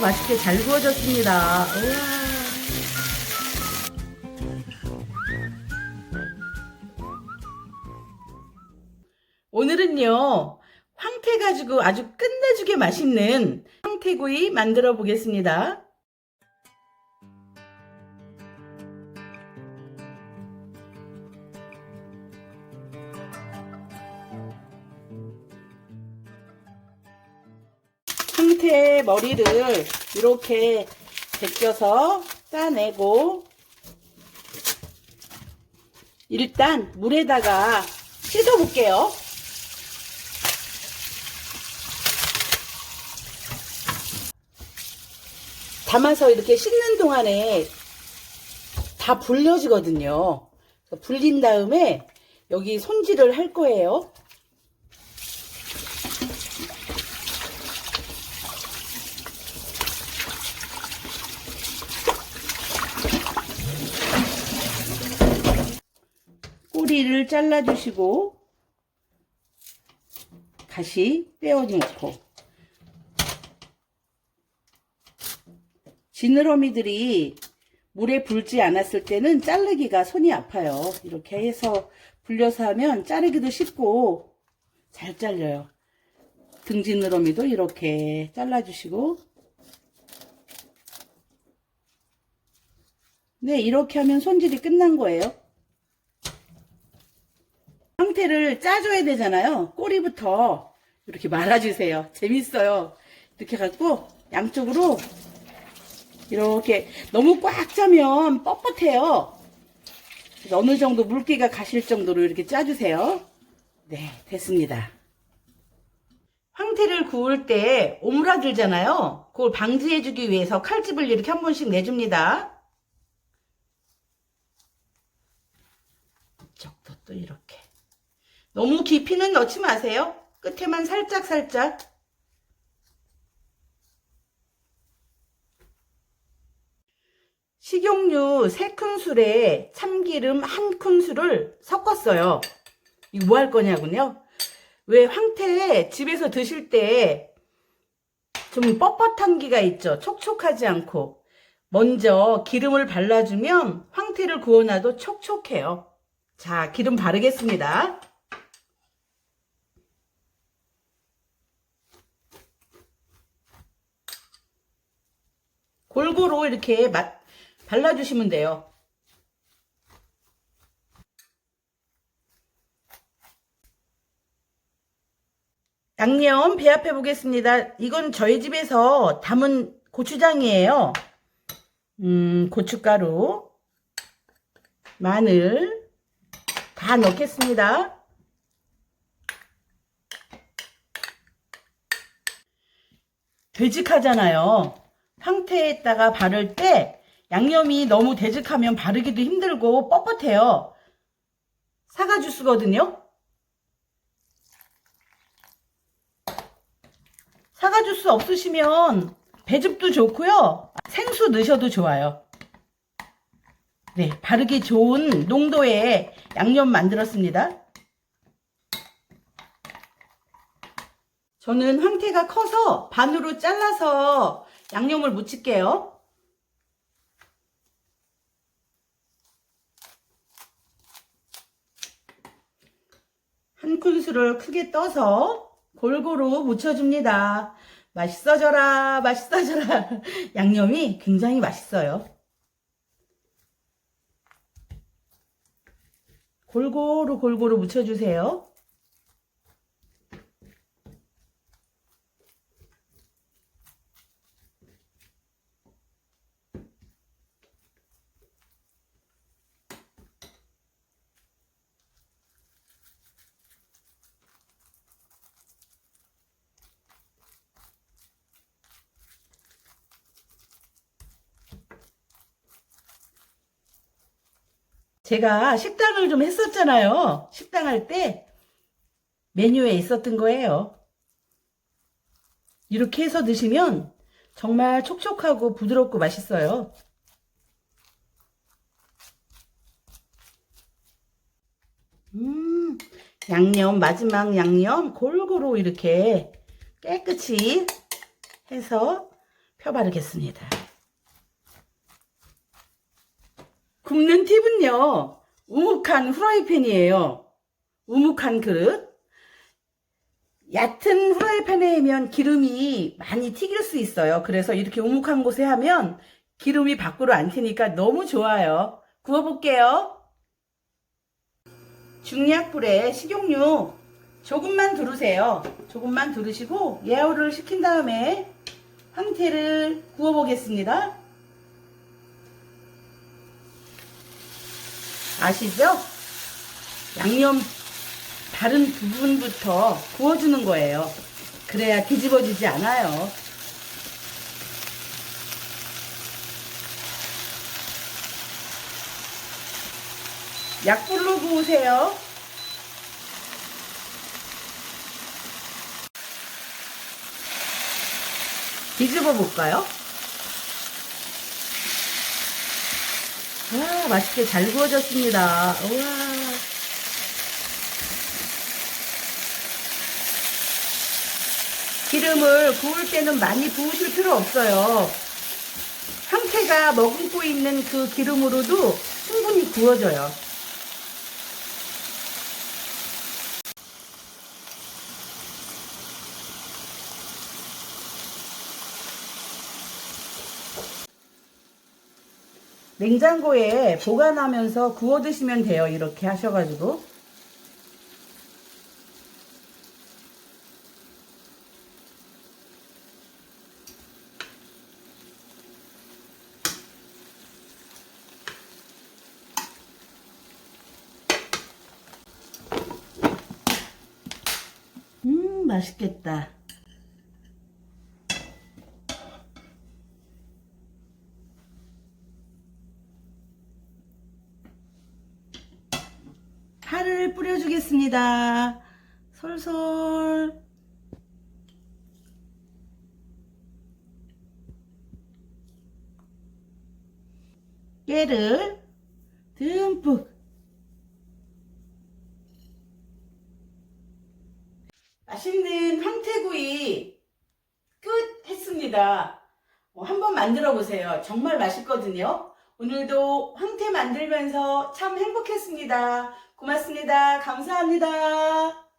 맛있게 잘 구워졌습니다. 우와. 오늘은요, 황태 가지고 아주 끝내주게 맛있는 황태구이 만들어 보겠습니다. 황태 머리를 이렇게 벗겨서 따내고 일단 물에다가 씻어 볼게요. 담아서 이렇게 씻는 동안에 다 불려지거든요. 불린 다음에 여기 손질을 할 거예요. 꼬리를 잘라주시고 다시 떼어놓고 지느러미들이 물에 불지 않았을 때는 자르기가 손이 아파요. 이렇게 해서 불려서 하면 자르기도 쉽고 잘 잘려요. 등 지느러미도 이렇게 잘라주시고 네 이렇게 하면 손질이 끝난 거예요. 상태를 짜줘야 되잖아요. 꼬리부터 이렇게 말아주세요. 재밌어요. 이렇게 갖고 양쪽으로 이렇게 너무 꽉 짜면 뻣뻣해요. 어느 정도 물기가 가실 정도로 이렇게 짜주세요. 네, 됐습니다. 황태를 구울 때 오므라들잖아요. 그걸 방지해주기 위해서 칼집을 이렇게 한 번씩 내줍니다. 이쪽도 또 이렇게. 너무 깊이는 넣지 마세요. 끝에만 살짝 살짝. 식용유 3큰술에 참기름 1큰술을 섞었어요. 이거 뭐 할 거냐군요. 왜 황태 집에서 드실 때 좀 뻣뻣한 기가 있죠. 촉촉하지 않고. 먼저 기름을 발라주면 황태를 구워놔도 촉촉해요. 자, 기름 바르겠습니다. 골고루 이렇게 마- 발라주시면 돼요. 양념 배합해 보겠습니다. 이건 저희 집에서 담은 고추장이에요. 음, 고춧가루, 마늘 다 넣겠습니다. 되직하잖아요. 황태에다가 바를 때 양념이 너무 되직하면 바르기도 힘들고 뻣뻣해요. 사과 주스거든요. 사과 주스 없으시면 배즙도 좋고요. 생수 넣으셔도 좋아요. 네, 바르기 좋은 농도의 양념 만들었습니다. 저는 황태가 커서 반으로 잘라서 양념을 묻힐게요. 한 큰술을 크게 떠서 골고루 묻혀줍니다. 맛있어져라, 맛있어져라. 양념이 굉장히 맛있어요. 골고루 골고루 묻혀주세요. 제가 식당을 좀 했었잖아요. 식당 할 때 메뉴에 있었던 거예요. 이렇게 해서 드시면 정말 촉촉하고 부드럽고 맛있어요. 음, 양념, 마지막 양념 골고루 이렇게 깨끗이 해서 펴 바르겠습니다. 굽는 팁은요, 우묵한 후라이팬이에요. 우묵한 그릇. 얕은 후라이팬에면 기름이 많이 튀길 수 있어요. 그래서 이렇게 우묵한 곳에 하면 기름이 밖으로 안 튀니까 너무 좋아요. 구워볼게요. 중약불에 식용유 조금만 두르세요. 조금만 두르시고 예열을 시킨 다음에 황태를 구워보겠습니다. 아시죠? 양념 다른 부분부터 구워주는 거예요. 그래야 뒤집어지지 않아요. 약불로 구우세요. 뒤집어 볼까요? 와, 맛있게 잘 구워졌습니다. 우와. 기름을 구울 때는 많이 부으실 필요 없어요. 황태가 머금고 있는 그 기름으로도 충분히 구워져요. 냉장고에 보관하면서 구워 드시면 돼요. 이렇게 하셔가지고. 음, 맛있겠다. 파를 뿌려주겠습니다. 솔솔. 깨를 듬뿍. 맛있는 황태구이 끝 했습니다. 뭐 한번 만들어 보세요. 정말 맛있거든요. 오늘도 황태 만들면서 참 행복했습니다. 고맙습니다. 감사합니다.